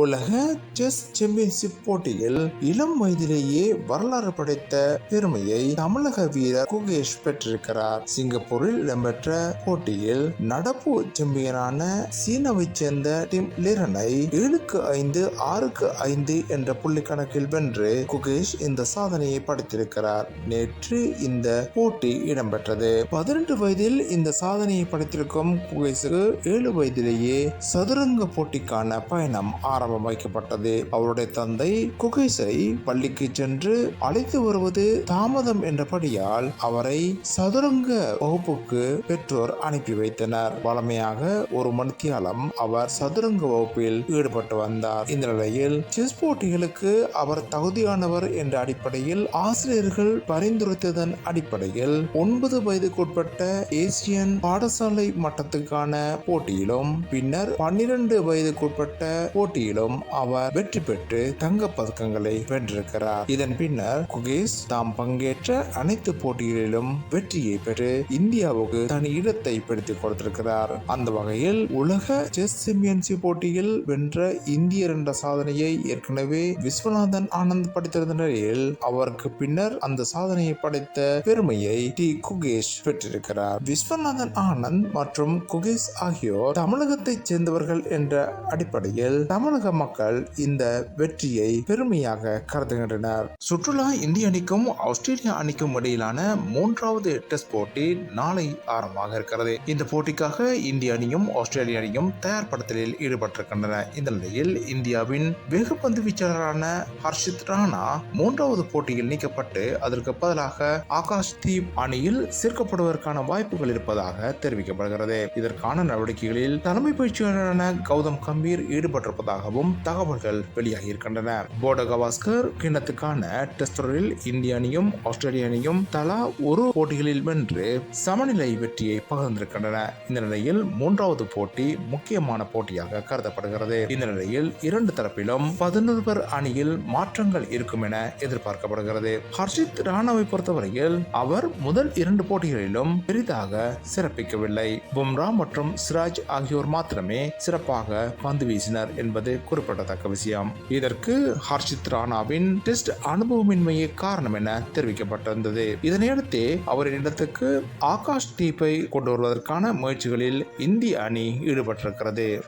உலக chess championship போட்டியில் இளம் வயதிலேயே வரலாறு படைத்த பெருமையை தமிழக வீரர் குகேஷ் பெற்றிருக்கிறார். சிங்கப்பூரில் இடம்பெற்ற போட்டியில் நடப்பு சாம்பியனான சீனாவைச் சேர்ந்த டிம் லிரனை ஏழுக்கு ஐந்து ஆறுக்கு ஐந்து என்ற புள்ளி கணக்கில் வென்று குகேஷ் இந்த சாதனையை படைத்திருக்கிறார். நேற்று இந்த போட்டி இடம்பெற்றது. பதினெட்டு வயதில் இந்த சாதனையை படைத்திருக்கும் குகேஷுக்கு ஏழு வயதிலேயே சதுரங்க போட்டிக்கான பயணம் ஆரம்பம் வைக்கப்பட்டது அவருடைய தந்தை குகைசை பள்ளிக்கு சென்று அழைத்து வருவது தாமதம் என்றபடியால் அவரை சதுரங்க வகுப்புக்கு பெற்றோர் அனுப்பி வைத்தனர். வழமையாக ஒரு மணித்தியாலம் அவர் சதுரங்க வகுப்பில் ஈடுபட்டு வந்தார். இந்த நிலையில் செஸ் போட்டிகளுக்கு அவர் தகுதியானவர் என்ற அடிப்படையில் ஆசிரியர்கள் பரிந்துரைத்ததன் அடிப்படையில் ஒன்பது வயதுக்குட்பட்ட ஏசியன் பாடசாலை மட்டத்துக்கான போட்டியிலும் பின்னர் பன்னிரண்டு வயதுக்குட்பட்ட போட்டியிலும் அவர் வெற்றி பெற்று தங்க பதக்கங்களை வென்றிருக்கிறார். இதன் பின்னர் குகேஷ் தாம் பங்கேற்ற அனைத்து போட்டிகளிலும் வெற்றியை பெற்று இந்தியாவுக்கு தன் இடத்தை பிடித்துக் கொடுத்திருக்கிறார். அந்த வகையில் உலக செஸ் சாம்பியன்ஷிப் போட்டியில் வென்ற இந்தியர் என்ற சாதனையை ஏற்கனவே விஸ்வநாதன் ஆனந்த் படைத்திருந்த நிலையில் அவருக்கு பின்னர் அந்த சாதனையை படைத்த பெருமையை டி. குகேஷ் பெற்றிருக்கிறார். விஸ்வநாதன் ஆனந்த் மற்றும் குகேஷ் ஆகியோர் தமிழகத்தைச் சேர்ந்தவர்கள் என்ற அடிப்படையில் தமிழ் தமிழக மக்கள் இந்த வெற்றியை பெருமையாக கருதுகின்றனர். சுற்றுலா இந்திய அணிக்கும் ஆஸ்திரேலியா அணிக்கும் இடையிலான மூன்றாவது டெஸ்ட் போட்டி நாளை ஆரம்பமாக இருக்கிறது. இந்த போட்டிக்காக இந்திய அணியும் ஆஸ்திரேலிய அணியும் தயார்படுத்தலில் ஈடுபட்டிருக்கின்றன. இந்த நிலையில் இந்தியாவின் வேகப்பந்து வீச்சாளரான ஹர்ஷித் ராணா மூன்றாவது போட்டியில் நீக்கப்பட்டு அதற்கு பதிலாக ஆகாஷ் தீப் அணியில் சேர்க்கப்படுவதற்கான வாய்ப்புகள் இருப்பதாக தெரிவிக்கப்படுகிறது. இதற்கான நடவடிக்கைகளில் தலைமை பயிற்சியாளரான கௌதம் கம்பீர் ஈடுபட்டிருப்பதாக ஈடுபட்டிருப்பதாகவும் தகவல்கள் வெளியாகி இருக்கின்றன போர்டோ கவாஸ்கர் கிண்ணத்துக்கான டெஸ்ட் தொடரில் இந்திய அணியும் ஆஸ்திரேலிய அணியும் தலா ஒரு போட்டிகளில் வென்று சமநிலை வெற்றியை பகிர்ந்திருக்கின்றன. இந்த நிலையில் மூன்றாவது போட்டி முக்கியமான போட்டியாக கருதப்படுகிறது. இந்த நிலையில் இரண்டு தரப்பிலும் பதினொருவர் அணியில் மாற்றங்கள் இருக்கும் என எதிர்பார்க்கப்படுகிறது. ஹர்ஷித் ராணாவை பொறுத்தவரையில் அவர் முதல் இரண்டு போட்டிகளிலும் பெரிதாக சிறப்பிக்கவில்லை. பும்ரா மற்றும் சிராஜ் ஆகியோர் மாத்திரமே சிறப்பாக பந்து வீசினர் என்பது குறிப்பிடத்தக்க விஷயம். இதற்கு ஹர்ஷித் ராணாவின் டெஸ்ட் அனுபவமின்மையே காரணம் என தெரிவிக்கப்பட்டிருந்தது. இதனையடுத்தே அவரின் இடத்துக்கு ஆகாஷ் தீப்பை கொண்டு வருவதற்கான முயற்சிகளில் இந்திய அணி ஈடுபட்டிருக்கிறது.